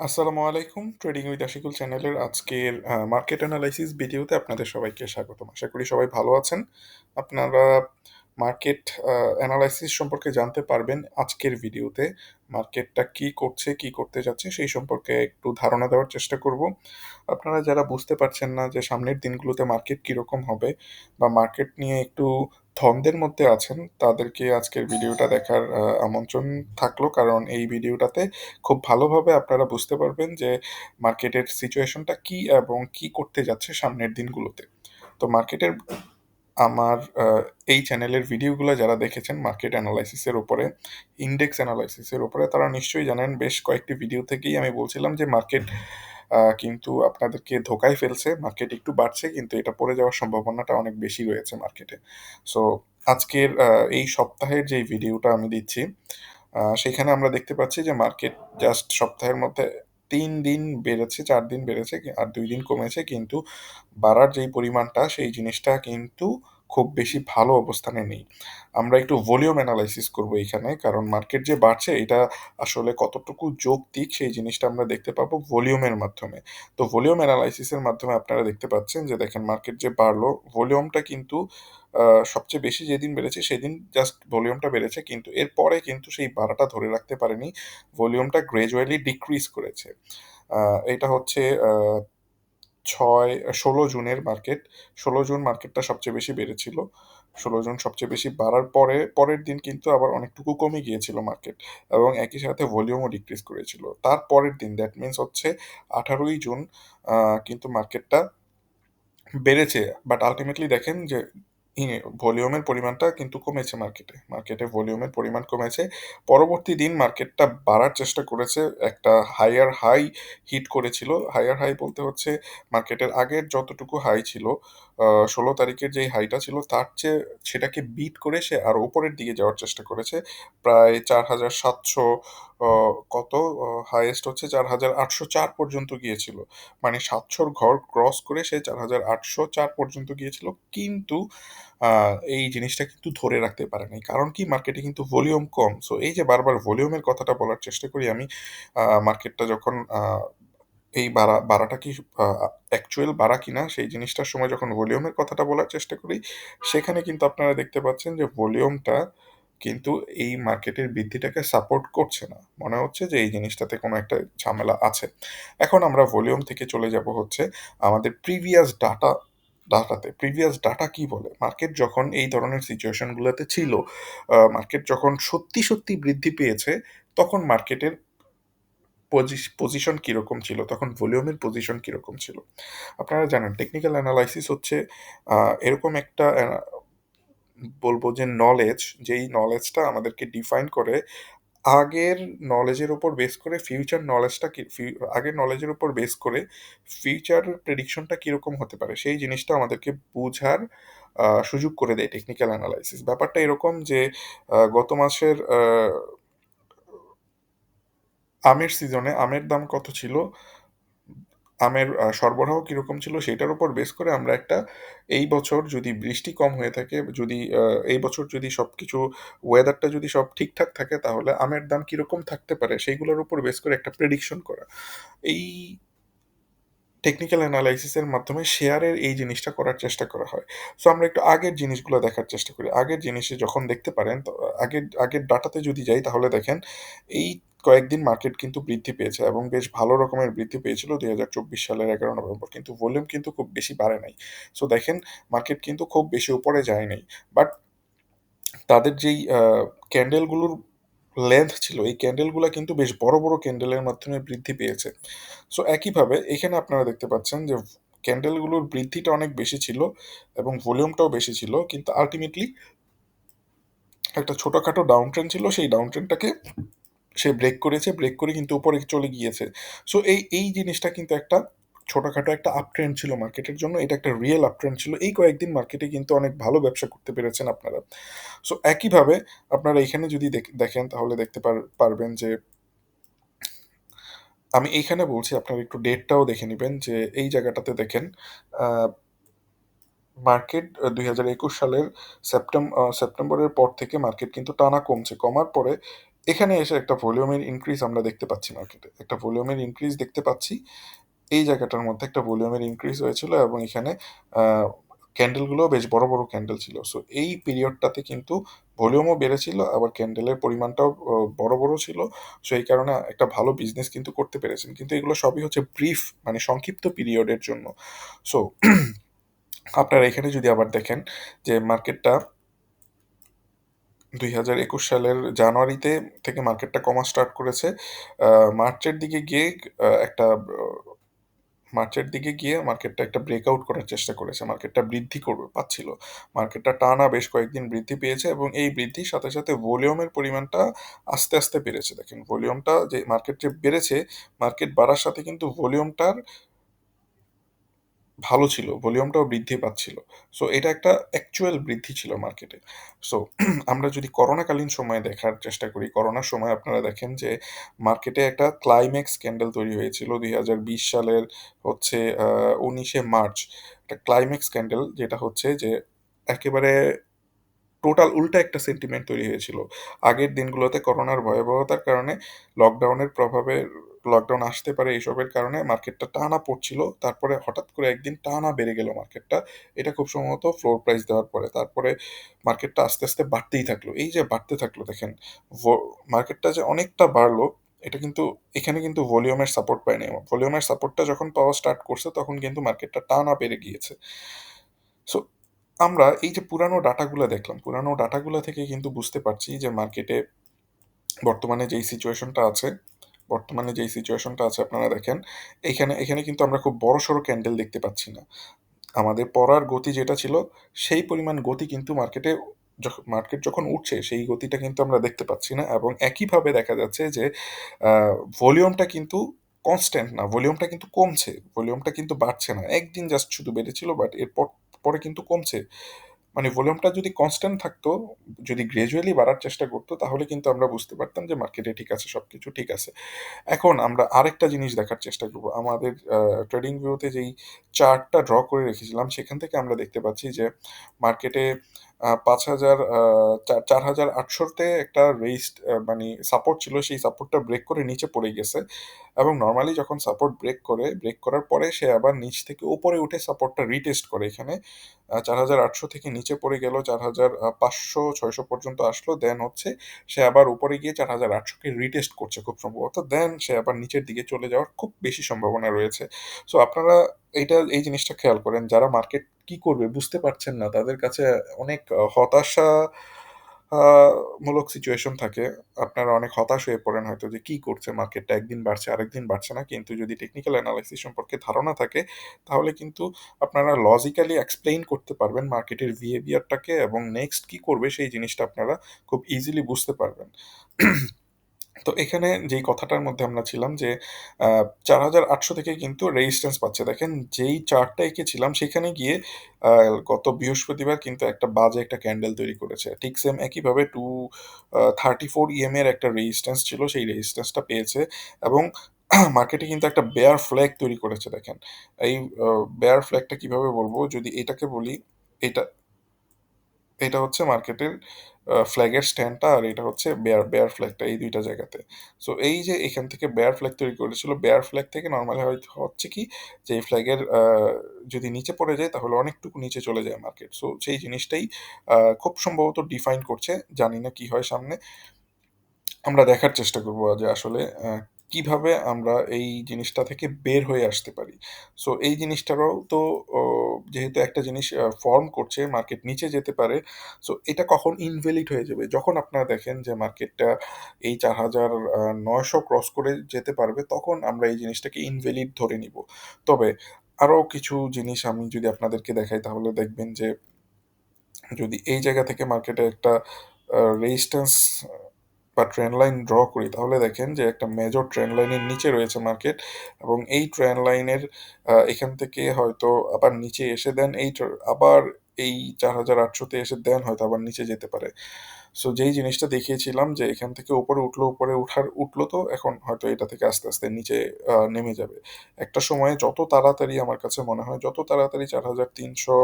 আসসালামু আলাইকুম trading with Ashikul চ্যানেলের আজকের মার্কেট অ্যানালাইসিস ভিডিওতে আপনাদের সবাইকে স্বাগতম। আশা করি সবাই ভালো আছেন। আপনারা মার্কেট অ্যানালাইসিস সম্পর্কে জানতে পারবেন আজকের ভিডিওতে। মার্কেটটা কি করছে, কি করতে যাচ্ছে সেই সম্পর্কে একটু ধারণা দেওয়ার চেষ্টা করব। আপনারা যারা বুঝতে পারছেন না যে সামনের দিনগুলোতে মার্কেট কীরকম হবে বা মার্কেট নিয়ে একটু ধন্দের মধ্যে আছেন, তাদেরকে আজকের ভিডিওটা দেখার আমন্ত্রণ থাকল। কারণ এই ভিডিওটাতে খুব ভালোভাবে আপনারা বুঝতে পারবেন যে মার্কেটের সিচুয়েশনটা কি এবং কি করতে যাচ্ছে সামনের দিনগুলোতে। তো মার্কেটের, আমার এই চ্যানেলের ভিডিওগুলো যারা দেখেছেন মার্কেট অ্যানালাইসিসের ওপরে ইন্ডেক্স অ্যানালাইসিসের উপরে, তারা নিশ্চয়ই জানেন, বেশ কয়েকটি ভিডিও থেকেই আমি বলছিলাম যে মার্কেট কিন্তু আপনাদেরকে ধোকায় ফেলছে মার্কেট একটু বাড়ছে, কিন্তু এটা পড়ে যাওয়ার সম্ভাবনাটা অনেক বেশি রয়েছে মার্কেটে সো আজকের এই সপ্তাহের যে ভিডিওটা আমি দিচ্ছি সেখানে আমরা দেখতে পাচ্ছি যে মার্কেট জাস্ট সপ্তাহের মধ্যে তিন দিন বেড়েছে, চার দিন বেড়েছে, আর দুই দিন কমেছে, কিন্তু বাড়ার যেই পরিমাণটা, সেই জিনিসটা কিন্তু খুব বেশি ভালো অবস্থানে নেই। আমরা একটু ভলিউম অ্যানালাইসিস করব এখানে, কারণ মার্কেট যে বাড়ছে, এটা আসলে কতটুকু যৌক্তিক সেই জিনিসটা আমরা দেখতে পাবো ভলিউমের মাধ্যমে। তো ভলিউম অ্যানালাইসিসের মাধ্যমে আপনারা দেখতে পাচ্ছেন যে, দেখেন মার্কেট যে বাড়লো ভলিউমটা কিন্তু সবচেয়ে বেশি যেদিন বেড়েছে সেদিন জাস্ট ভলিউমটা বেড়েছে, কিন্তু এরপরে কিন্তু সেই বাড়াটা ধরে রাখতে পারেনি। ভলিউমটা গ্রেজুয়ালি ডিক্রিজ করেছে। এটা হচ্ছে ছয়, ষোলো জুনের মার্কেট ষোলো জুন মার্কেটটা সবচেয়ে বেশি বেড়েছিল। ষোলো জুন সবচেয়ে বেশি বাড়ার পরে, পরের দিন কিন্তু আবার অনেকটুকু কমে গিয়েছিল মার্কেট এবং একই সাথে ভলিউমও ডিক্রিজ করেছিল। তার পরের দিন দ্যাট মিনস হচ্ছে আঠারোই জুন কিন্তু মার্কেটটা বেড়েছে। বাট আলটিমেটলি দেখেন যে ভলিউমের পরিমাণটা কিন্তু কমেছে মার্কেটে মার্কেটে ভলিউমের পরিমাণ কমেছে। পরবর্তী দিন মার্কেটটা বাড়ার চেষ্টা করেছে। একটা হায়ার হাই হিট করেছিল। হায়ার হাই বলতে হচ্ছে মার্কেটের আগের যতটুকু হাই ছিল ষোলো তারিখের যেই হাইটা ছিল, তার চেয়ে সেটাকে বিট করে সে আরও উপরের দিকে যাওয়ার চেষ্টা করেছে। প্রায় চার হাজার সাতশো কত? হাইয়েস্ট হচ্ছে চার হাজার আটশো চার পর্যন্ত গিয়েছিল। মানে সাতশোর ঘর ক্রস করে সে চার হাজার আটশো চার পর্যন্ত গিয়েছিল। কিন্তু এই জিনিসটা কিন্তু ধরে রাখতে পারে নাই কারণ কি? মার্কেটে কিন্তু ভলিউম কম। সো এই যে বারবার ভলিউমের কথাটা বলার চেষ্টা করি আমি মার্কেটটা যখন এই বাড়া বাড়াটা কি অ্যাকচুয়াল বাড়া কিনা, সেই জিনিসটার সময় যখন ভলিউমের কথাটা বলার চেষ্টা করি, সেখানে কিন্তু আপনারা দেখতে পাচ্ছেন যে ভলিউমটা কিন্তু এই মার্কেটের বৃদ্ধিটাকে সাপোর্ট করছে না। মনে হচ্ছে যে এই জিনিসটাতে কোনো একটা ঝামেলা আছে। এখন আমরা ভলিউম থেকে চলে যাব হচ্ছে আমাদের প্রিভিয়াস ডাটা ডাটাতে প্রিভিয়াস ডাটা কি বলে? মার্কেট যখন এই ধরনের সিচুয়েশনগুলোতে ছিল মার্কেট যখন সত্যি সত্যি বৃদ্ধি পেয়েছে, তখন মার্কেটের পজিশন কীরকম ছিল? তখন ভলিউমের পজিশন কীরকম ছিল? আপনারা জানেন টেকনিক্যাল অ্যানালাইসিস হচ্ছে এরকম একটা বলব যে নলেজ যেই নলেজটা আমাদেরকে ডিফাইন করে, আগের নলেজের উপর বেস করে ফিউচার নলেজটা আগের নলেজের উপর বেস করে ফিউচার প্রেডিকশনটা কীরকম হতে পারে, সেই জিনিসটা আমাদেরকে বোঝার সুযোগ করে দেয় টেকনিক্যাল অ্যানালাইসিস ব্যাপারটা এরকম যে গত মাসের আমের সিজনে আমের দাম কত ছিল? আমের সরবরাহ কীরকম ছিল সেটার উপর বেস করে আমরা একটা এই বছর যদি বৃষ্টি কম হয়ে থাকে, যদি এই বছর যদি সব কিছু ওয়েদারটা যদি সব ঠিকঠাক থাকে, তাহলে আমের দাম কীরকম থাকতে পারে সেইগুলোর উপর বেস করে একটা প্রেডিকশন করা। এই টেকনিক্যাল অ্যানালাইসিসের মাধ্যমে শেয়ারের এই জিনিসটা করার চেষ্টা করা হয়। সো আমরা একটু আগের জিনিসগুলো দেখার চেষ্টা করি। আগের জিনিসে যখন দেখতে পারেন আগের আগের ডাটাতে যদি যাই, তাহলে দেখেন এই কয়েকদিন মার্কেট কিন্তু বৃদ্ধি পেয়েছে এবং বেশ ভালো রকমের বৃদ্ধি পেয়েছিল দুই হাজার চব্বিশ সালের এগারো নভেম্বর। কিন্তু ভলিউম কিন্তু খুব বেশি বাড়ে নাই। সো দেখেন মার্কেট কিন্তু খুব বেশি উপরে যায় নাই। বাট তাদের যেই ক্যান্ডেলগুলোর লেন্থ ছিল, এই ক্যান্ডেলগুলো কিন্তু বেশ বড় বড় ক্যান্ডেলের মাধ্যমে বৃদ্ধি পেয়েছে। সো একইভাবে এখানে আপনারা দেখতে পাচ্ছেন যে ক্যান্ডেলগুলোর বৃদ্ধিটা অনেক বেশি ছিল এবং ভলিউমটাও বেশি ছিল। কিন্তু আলটিমেটলি একটা ছোটোখাটো ডাউন ট্রেন ছিল, সেই ডাউন ট্রেনটাকে সে ব্রেক করেছে ব্রেক করে কিন্তু উপরে চলে গিয়েছে। সো এই এই জিনিসটা কিন্তু একটা ছোটোখাটো একটা আপ ট্রেন্ড ছিল মার্কেটের জন্য। এটা একটা রিয়েল আপ ট্রেন্ড ছিল। এই কয়েকদিন মার্কেটে কিন্তু অনেক ভালো ব্যবসা করতে পেরেছেন আপনারা। সো একইভাবে আপনারা এখানে যদি দেখেন, তাহলে দেখতে পারবেন যে আমি এইখানে বলছি, আপনারা একটু ডেটটাও দেখে নেবেন যে এই জায়গাটাতে দেখেন মার্কেট দুই হাজার একুশ সালের সেপ্টেম্বর সেপ্টেম্বরের পর থেকে মার্কেট কিন্তু টানা কমছে। কমার পরে এখানে এসে একটা ভলিউমের ইনক্রিজ আমরা দেখতে পাচ্ছি মার্কেটে একটা ভলিউমের ইনক্রিজ দেখতে পাচ্ছি। এই জায়গাটার মধ্যে একটা ভলিউমের ইনক্রিজ হয়েছিল এবং এখানে ক্যান্ডেলগুলো বেশ বড় বড় ক্যান্ডেল ছিল। সো এই পিরিয়ডটাতে কিন্তু ভলিউমও বেড়েছিল, আবার ক্যান্ডেলের পরিমাণটাও বড় বড় ছিল। সো এই কারণে একটা ভালো বিজনেস কিন্তু করতে পেরেছেন। কিন্তু এগুলো সবই হচ্ছে ব্রিফ মানে সংক্ষিপ্ত পিরিয়ডের জন্য। সো আপনারা এখানে যদি আবার দেখেন যে মার্কেটটা দুই হাজার একুশ সালের জানুয়ারিতে থেকে মার্কেটটা কমা স্টার্ট করেছে। মার্চের দিকে গিয়ে একটা মার্চের দিকে গিয়ে মার্কেটটা একটা ব্রেকআউট করার চেষ্টা করেছে। মার্কেটটা বৃদ্ধি করবে পাচ্ছিল। মার্কেটটা টানা বেশ কয়েকদিন বৃদ্ধি পেয়েছে এবং এই বৃদ্ধির সাথে সাথে ভলিউমের পরিমাণটা আস্তে আস্তে বেড়েছে। দেখেন, ভলিউমটা যে, মার্কেট যে বেড়েছে, মার্কেট বাড়ার সাথে কিন্তু ভলিউমটার ভালো ছিল ভলিউমটাও বৃদ্ধি পাচ্ছিল। সো এটা একটা অ্যাকচুয়াল বৃদ্ধি ছিল মার্কেটে সো আমরা যদি করোনাকালীন সময়ে দেখার চেষ্টা করি, করোনার সময় আপনারা দেখেন যে মার্কেটে একটা ক্লাইম্যাক্স ক্যান্ডেল তৈরি হয়েছিল দুই হাজার বিশ সালের হচ্ছে উনিশে মার্চ। একটা ক্লাইম্যাক্স ক্যান্ডেল যেটা হচ্ছে যে একেবারে টোটাল উল্টা একটা সেন্টিমেন্ট তৈরি হয়েছিল। আগের দিনগুলোতে করোনার ভয়াবহতার কারণে লকডাউনের প্রভাবে লকডাউন আসতে পারে এইসবের কারণে মার্কেটটা টানা পড়ছিল। তারপরে হঠাৎ করে একদিন টানা বেড়ে গেল মার্কেটটা এটা খুব সম্ভবত ফ্লোর প্রাইস দেওয়ার পরে। তারপরে মার্কেটটা আস্তে আস্তে বাড়তেই থাকল। এই যে বাড়তে থাকল, দেখেন মার্কেটটা যে অনেকটা বাড়লো, এটা কিন্তু, এখানে কিন্তু ভলিউমের সাপোর্ট পায়নি। ভলিউমের সাপোর্টটা যখন পাওয়া স্টার্ট করছে, তখন কিন্তু মার্কেটটা টানা বেড়ে গিয়েছে। সো আমরা এই যে পুরানো ডাটাগুলো দেখলাম, পুরানো ডাটাগুলো থেকে কিন্তু বুঝতে পারছি যে মার্কেটে বর্তমানে যেই সিচুয়েশনটা আছে বর্তমানে যেই সিচুয়েশনটা আছে আপনারা দেখেন, এখানে এখানে কিন্তু আমরা খুব বড় সড়ো ক্যান্ডেল দেখতে পাচ্ছি না। আমাদের পড়ার গতি যেটা ছিল, সেই পরিমাণ গতি কিন্তু মার্কেটে যখন মার্কেট যখন উঠছে, সেই গতিটা কিন্তু আমরা দেখতে পাচ্ছি না এবং একইভাবে দেখা যাচ্ছে যে ভলিউমটা কিন্তু কনস্ট্যান্ট না ভলিউমটা কিন্তু কমছে ভলিউমটা কিন্তু বাড়ছে না। একদিন জাস্ট শুধু বেড়েছিল বাট এরপর, পরে কিন্তু কমছে। মানে ভলিউমটা যদি কনস্ট্যান্ট থাকতো, যদি গ্রাজুয়ালি বাড়ার চেষ্টা করতো, তাহলে কিন্তু আমরা বুঝতে পারতাম যে মার্কেটে ঠিক আছে সব কিছু ঠিক আছে। এখন আমরা আরেকটা জিনিস দেখার চেষ্টা করব। আমাদের ট্রেডিং ভিউতে যেই চার্টটা ড্র করে রেখেছিলাম, সেখান থেকে আমরা দেখতে পাচ্ছি যে মার্কেটে পাঁচ হাজার চার হাজার আটশোতে একটা রেইস্ট মানে সাপোর্ট ছিল, সেই সাপোর্টটা ব্রেক করে নিচে পড়ে গেছে। এবং নর্মালি যখন সাপোর্ট ব্রেক করে ব্রেক করার পরে সে আবার নিচ থেকে উপরে উঠে সাপোর্টটা রিটেস্ট করে এখানে। চার হাজার আটশো থেকে নিচে পড়ে গেল, চার হাজার পাঁচশো, ছয়শো পর্যন্ত আসলো। দেন হচ্ছে সে আবার উপরে গিয়ে চার হাজার আটশোকে রিটেস্ট করছে খুব সম্ভবত। দেন সে আবার নিচের দিকে চলে যাওয়ার খুব বেশি সম্ভাবনা রয়েছে। সো আপনারা এইটা, এই জিনিসটা খেয়াল করেন, যারা মার্কেট কি করবে বুঝতে পারছেন না। তাদের কাছে অনেক হতাশা মূলক সিচুয়েশন থাকে। আপনারা অনেক হতাশ হয়ে পড়েন হয়তো যে কি করছে মার্কেটটা একদিন বাড়ছে, আরেকদিন বাড়ছে না। কিন্তু যদি টেকনিক্যাল অ্যানালাইসিস সম্পর্কে ধারণা থাকে, তাহলে কিন্তু আপনারা লজিক্যালি এক্সপ্লেইন করতে পারবেন মার্কেটের বিহেভিয়ারটাকে এবং নেক্সট কি করবে সেই জিনিসটা আপনারা খুব ইজিলি বুঝতে পারবেন। তো এখানে যেই কথাটার মধ্যে আমরা ছিলাম যে চার হাজার আটশো থেকে কিন্তু রেজিস্ট্যান্স পাচ্ছে। দেখেন, যেই চার্টটা এঁকেছিলাম, সেখানে গিয়ে গত বৃহস্পতিবার কিন্তু একটা বাজে একটা ক্যান্ডেল তৈরি করেছে। ঠিক সেম একইভাবে টু থার্টি ফোর ইএম এর একটা রেজিস্ট্যান্স ছিল, সেই রেজিস্ট্যান্সটা পেয়েছে এবং মার্কেটে কিন্তু একটা বেয়ার ফ্ল্যাগ তৈরি করেছে, দেখেন। এই বেয়ার ফ্ল্যাগটা কীভাবে বলব? যদি এটাকে বলি, এটা এটা হচ্ছে মার্কেটের ফ্ল্যাগের স্ট্যান্ডটা আর এটা হচ্ছে বেয়ার বেয়ার ফ্ল্যাগটা এই দুইটা জায়গাতে। সো এই যে এখান থেকে বেয়ার ফ্ল্যাগ তৈরি করেছিল বেয়ার ফ্ল্যাগ থেকে নর্মালি হয়তো হচ্ছে কি যে এই ফ্ল্যাগের যদি নিচে পড়ে যায় তাহলে অনেকটুকু নিচে চলে যায় মার্কেট সো সেই জিনিসটাই খুব সম্ভবত ডিফাইন করছে, জানি না কি হয় সামনে। আমরা দেখার চেষ্টা করব যে আসলে কীভাবে আমরা এই জিনিসটা থেকে বের হয়ে আসতে পারি। সো এই জিনিসটারও তো যেহেতু একটা জিনিস ফর্ম করছে মার্কেট নিচে যেতে পারে সো এটা কখন ইনভ্যালিড হয়ে যাবে? যখন আপনারা দেখেন যে মার্কেটটা এই চার হাজার নয়শো ক্রস করে যেতে পারবে, তখন আমরা এই জিনিসটাকে ইনভ্যালিড ধরে নিব। তবে আরও কিছু জিনিস আমি যদি আপনাদেরকে দেখাই, তাহলে দেখবেন যে যদি এই জায়গা থেকে মার্কেটে একটা রেজিস্ট্যান্স বা ট্রেন লাইন ড্র করি, তাহলে দেখেন যে একটা মেজর ট্রেন লাইনের নিচে রয়েছে মার্কেট এবং এই ট্রেন লাইনের এখান থেকে হয়তো আবার নিচে এসে দেন, এই আবার এই চার হাজার আটশোতে এসে দেন, হয়তো আবার নিচে যেতে পারে। সো যেই জিনিসটা দেখিয়েছিলাম যে এখান থেকে উপরে উঠল, উপরে উঠার, উঠল তো এখন হয়তো এটা থেকে আস্তে আস্তে নিচে নেমে যাবে। একটা সময়ে যত তাড়াতাড়ি আমার কাছে মনে হয়, যত তাড়াতাড়ি চার হাজার তিনশো,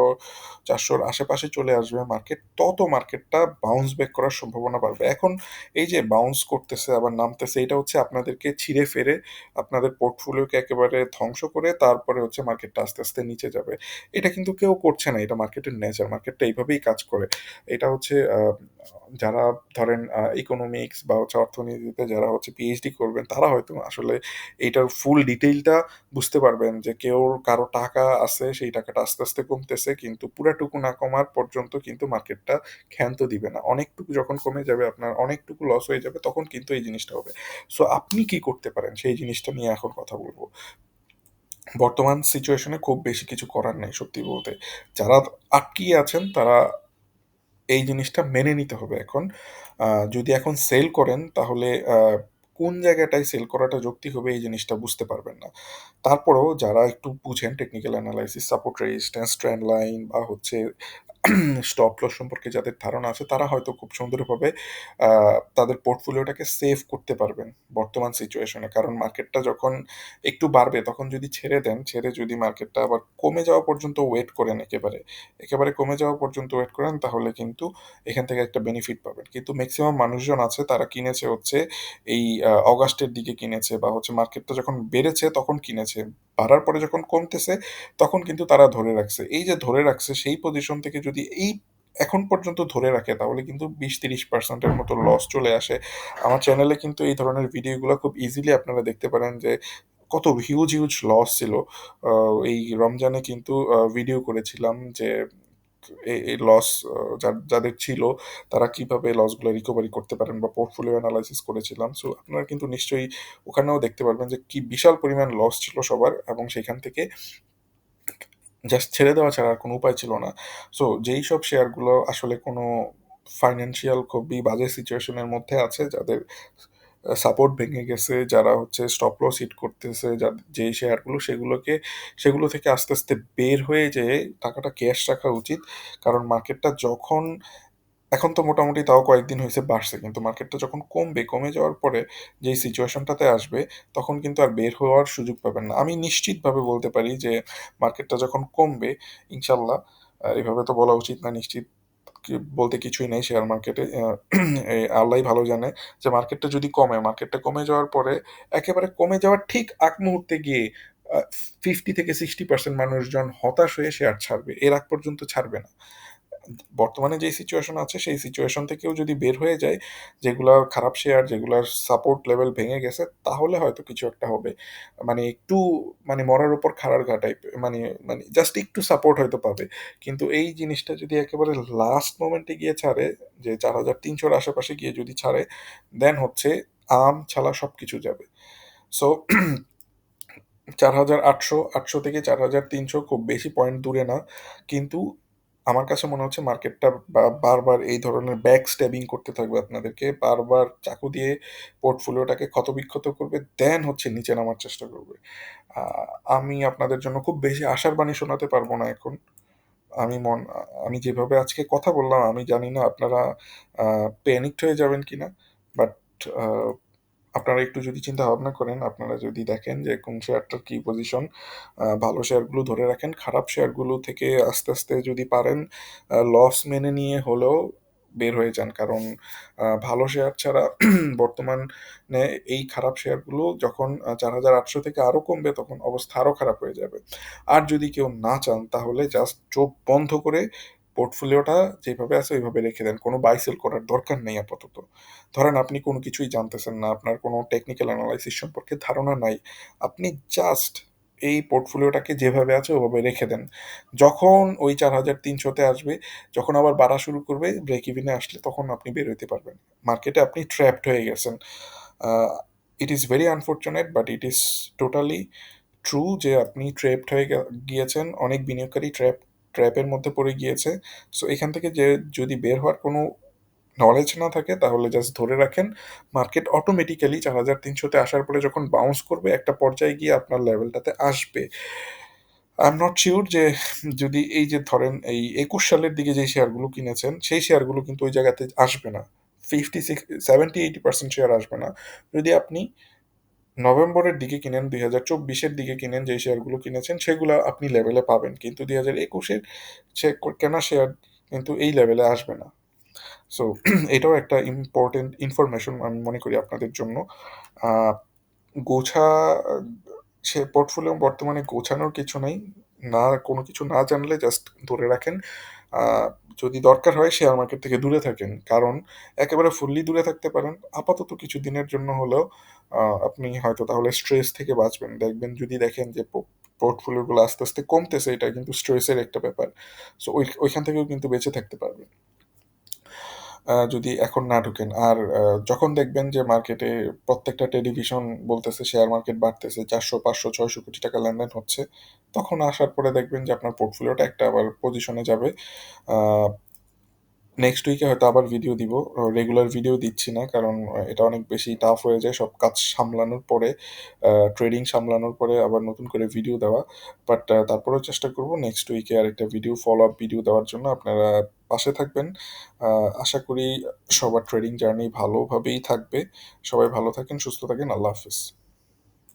চারশোর আশেপাশে চলে আসবে মার্কেট তত মার্কেটটা বাউন্স ব্যাক করার সম্ভাবনা বাড়বে। এখন এই যে বাউন্স করতেছে, আবার নামতেছে, এটা হচ্ছে আপনাদেরকে ছিঁড়ে ফেরে আপনাদের পোর্টফোলিওকে একেবারে ধ্বংস করে তারপরে হচ্ছে মার্কেটটা আস্তে আস্তে নিচে যাবে। এটা কিন্তু কেউ করছে না, এটা মার্কেটের নেচার মার্কেটটা এইভাবেই কাজ করে। এটা হচ্ছে যারা ধরেন ইকোনমিক্স বা হচ্ছে অর্থনীতিতে যারা হচ্ছে পিএইচডি করবেন, তারা হয়তো আসলে এইটার ফুল ডিটেইলটা বুঝতে পারবেন যে কেউ কারও টাকা আছে, সেই টাকাটা আস্তে আস্তে কমতেছে, কিন্তু পুরাটুকু না কমার পর্যন্ত কিন্তু মার্কেটটা ক্ষান্ত দিবে না। অনেকটুকু যখন কমে যাবে, আপনার অনেকটুকু লস হয়ে যাবে, তখন কিন্তু এই জিনিসটা হবে। সো আপনি কি করতে পারেন? সেই জিনিসটা নিয়ে এখন কথা বলব। বর্তমান সিচুয়েশনে খুব বেশি কিছু করার নেই, সত্যি বলতে। যারা আটকিয়ে আছেন, তারা এই জিনিসটা মেনে নিতে হবে এখন। যদি এখন সেল করেন তাহলে কোন জায়গাটায় সেল করাটা যৌক্তিক হবে এই জিনিসটা বুঝতে পারবেন না। তারপরেও যারা একটু বুঝেন technical analysis support resistance trend line বা হচ্ছে স্টপ লস সম্পর্কে যাদের ধারণা আছে, তারা হয়তো খুব সুন্দরভাবে তাদের পোর্টফোলিওটাকে সেভ করতে পারবেন বর্তমান সিচুয়েশনে কারণ মার্কেটটা যখন একটু বাড়বে, তখন যদি ছেড়ে দেন, ছেড়ে যদি মার্কেটটা আবার কমে যাওয়া পর্যন্ত ওয়েট করেন একেবারে একেবারে কমে যাওয়া পর্যন্ত ওয়েট করেন, তাহলে কিন্তু এখান থেকে একটা বেনিফিট পাবেন। কিন্তু ম্যাক্সিমাম মানুষজন আছে, তারা কিনেছে হচ্ছে এই অগাস্টের দিকে কিনেছে বা হচ্ছে মার্কেটটা যখন বেড়েছে তখন কিনেছে। বাড়ার পরে যখন কমতেছে তখন কিন্তু তারা ধরে রাখছে। এই যে ধরে রাখছে সেই পজিশন থেকে যদি এই এখন পর্যন্ত ধরে রাখে তাহলে কিন্তু বিশ তিরিশ পার্সেন্টের মতো লস চলে আসে। আমার চ্যানেলে কিন্তু এই ধরনের ভিডিওগুলো খুব ইজিলি আপনারা দেখতে পারেন যে কত হিউজ হিউজ লস ছিল। এই রমজানে কিন্তু ভিডিও করেছিলাম যে এই লস যাদের ছিল, তারা কীভাবে লসগুলো রিকভারি করতে পারেন বা পোর্টফোলিও অ্যানালাইসিস করেছিলাম। সো আপনারা কিন্তু নিশ্চয়ই ওখানেও দেখতে পারবেন যে কি বিশাল পরিমাণ লস ছিল সবার এবং সেখান থেকে জাস্ট ছেড়ে দেওয়া ছাড়া আর কোনো উপায় ছিল না। সো যেই সব শেয়ারগুলো আসলে কোনো ফাইন্যান্সিয়াল খুবই বাজে সিচুয়েশনের মধ্যে আছে, যাদের সাপোর্ট ভেঙে গেছে, যারা হচ্ছে স্টপ লস হিট করতেছে যেই শেয়ারগুলো সেগুলোকে, সেগুলো থেকে আস্তে আস্তে বের হয়ে যেয়ে টাকাটা ক্যাশ রাখা উচিত। কারণ মার্কেটটা যখন, এখন তো মোটামুটি তাও কয়েকদিন হয়েছে বাড়ছে, কিন্তু মার্কেটটা যখন কমবে, কমে যাওয়ার পরে যেই সিচুয়েশনটাতে আসবে, তখন কিন্তু আর বের হওয়ার সুযোগ পাবেন না। আমি নিশ্চিতভাবে বলতে পারি যে মার্কেটটা যখন কমবে, ইনশাল্লাহ এভাবে তো বলা উচিত না, নিশ্চিত বলতে কিছুই নেই শেয়ার মার্কেটে আল্লাহ ভালো জানে যে মার্কেটটা যদি কমে মার্কেটটা কমে যাওয়ার পরে একেবারে কমে যাওয়ার ঠিক আগ মুহূর্তে গিয়ে ফিফটি থেকে সিক্সটি পার্সেন্ট মানুষজন হতাশ হয়ে শেয়ার ছাড়বে। এর আগ পর্যন্ত ছাড়বে না। বর্তমানে যে সিচুয়েশন আছে, সেই সিচুয়েশন থেকেও যদি বের হয়ে যায়, যেগুলো খারাপ শেয়ার যেগুলার সাপোর্ট লেভেল ভেঙে গেছে, তাহলে হয়তো কিছু একটা হবে। মানে একটু মানে মরার উপর খাড়ার ঘা টাইপ মানে মানে জাস্ট একটু সাপোর্ট হয়তো পাবে। কিন্তু এই জিনিসটা যদি একেবারে লাস্ট মোমেন্টে গিয়ে ছাড়ে, যে চার হাজার তিনশোর আশেপাশে গিয়ে যদি ছাড়ে দেন হচ্ছে আম, ছালা সব কিছু যাবে। সো চার হাজার আটশো আটশো থেকে চার হাজার তিনশো খুব বেশি পয়েন্ট দূরে না। কিন্তু আমার কাছে মনে হচ্ছে মার্কেটটা বারবার এই ধরনের ব্যাক স্ট্যাবিং করতে থাকবে আপনাদেরকে, বারবার চাকু দিয়ে পোর্টফোলিওটাকে ক্ষতবিক্ষত করবে দেন হচ্ছে নিচে নামার চেষ্টা করবে। আমি আপনাদের জন্য খুব বেশি আশার বাণী শোনাতে পারব না এখন। আমি মন, আমি যেভাবে আজকে কথা বললাম, আমি জানি না আপনারা প্যানিকড হয়ে যাবেন কিনা বাট আপনারা একটু যদি চিন্তা ভাবনা করেন, আপনারা যদি দেখেন যে কোন শেয়ারটার কি পজিশন ভালো শেয়ারগুলো ধরে রাখেন, খারাপ শেয়ারগুলো থেকে আস্তে আস্তে যদি পারেন লস মেনে নিয়ে হলেও বের হয়ে যান। কারণ ভালো শেয়ার ছাড়া বর্তমানে এই খারাপ শেয়ারগুলো যখন চার হাজার আটশো থেকে আরও কমবে তখন অবস্থা আরও খারাপ হয়ে যাবে। আর যদি কেউ না চান, তাহলে জাস্ট চোখ বন্ধ করে পোর্টফোলিওটা যেভাবে আছে, ওইভাবে রেখে দেন। কোনো বাই সেল করার দরকার নেই আপাতত। ধরেন আপনি কোনো কিছুই জানতেছেন না, আপনার কোনো টেকনিক্যাল অ্যানালাইসিস সম্পর্কে ধারণা নাই, আপনি জাস্ট এই পোর্টফোলিওটাকে যেভাবে আছে, ওভাবে রেখে দেন। যখন ওই চার হাজার তিনশোতে আসবে, যখন আবার বাড়া শুরু করবে ব্রেক ইভিনে আসলে তখন আপনি বের হতে পারবেন। মার্কেটে আপনি ট্র্যাপড হয়ে গেছেন। It is very unfortunate but it is totally true যে আপনি ট্র্যাপড হয়ে গিয়েছেন, অনেক বিনিয়োগকারী ট্র্যাপ ট্র্যাপের মধ্যে পড়ে গিয়েছে। সো এখান থেকে যে যদি বের হওয়ার কোনো নলেজ না থাকে, তাহলে জাস্ট ধরে রাখেন মার্কেট অটোমেটিক্যালি চার হাজার তিনশোতে আসার পরে যখন বাউন্স করবে, একটা পর্যায়ে গিয়ে আপনার লেভেলটাতে আসবে। আই এম নট শিওর যে যদি এই যে ধরেন এই একুশ সালের দিকে যে শেয়ারগুলো কিনেছেন, সেই শেয়ারগুলো কিন্তু ওই জায়গাতে আসবে না। Fifty six seventy eighty percent share আসবে না। যদি আপনি নভেম্বরের দিকে কিনেন, দুই হাজার চব্বিশের দিকে কিনেন যে শেয়ারগুলো কিনেছেন, সেগুলো আপনি লেভেলে পাবেন। কিন্তু দুই হাজার একুশের সে কেনা শেয়ার কিন্তু এই লেভেলে আসবে না। সো এটাও একটা ইম্পর্টেন্ট ইনফরমেশন আমি মনে করি আপনাদের জন্য। গোছা, সে পোর্টফোলিও বর্তমানে গোছানোর কিছু নেই। না, কোনো কিছু না জানলে জাস্ট ধরে রাখেন। যদি দরকার হয় শেয়ার মার্কেট থেকে দূরে থাকেন। কারণ, একেবারে ফুললি দূরে থাকতে পারেন। আপাতত কিছু দিনের জন্য হলেও আপনি হয়তো তাহলে স্ট্রেস থেকে বাঁচবেন। দেখবেন যদি দেখেন যে পোর্টফোলিওগুলো আস্তে আস্তে কমতেছে, এটা কিন্তু স্ট্রেসের একটা ব্যাপার। সো ওই, ওইখান থেকেও কিন্তু বেঁচে থাকতে পারবেন। যদি এখন না ঢুকেন। আর যখন দেখবেন যে মার্কেটে প্রত্যেকটা টেলিভিশন বলতেছে শেয়ার মার্কেট বাড়তেছে, চারশো, পাঁচশো, ছয়শো কোটি টাকা লেনদেন হচ্ছে, তখন আসার পরে দেখবেন যে আপনার পোর্টফোলিওটা একটা আবার পজিশনে যাবে। নেক্সট উইকে হয়তো আবার ভিডিও দিব। রেগুলার ভিডিও দিচ্ছি না, কারণ এটা অনেক বেশি টাফ হয়ে যায় সব কাজ সামলানোর পরে। ট্রেডিং সামলানোর পরে আবার নতুন করে ভিডিও দেওয়া। বাট তারপরেও চেষ্টা করব নেক্সট উইকে আর একটা ভিডিও ফলো আপ ভিডিও দেওয়ার জন্য। আপনারা পাশে থাকবেন। আশা করি সবার ট্রেডিং জার্নি ভালোভাবেই থাকবে। সবাই ভালো থাকেন, সুস্থ থাকেন। আল্লাহ হাফিজ।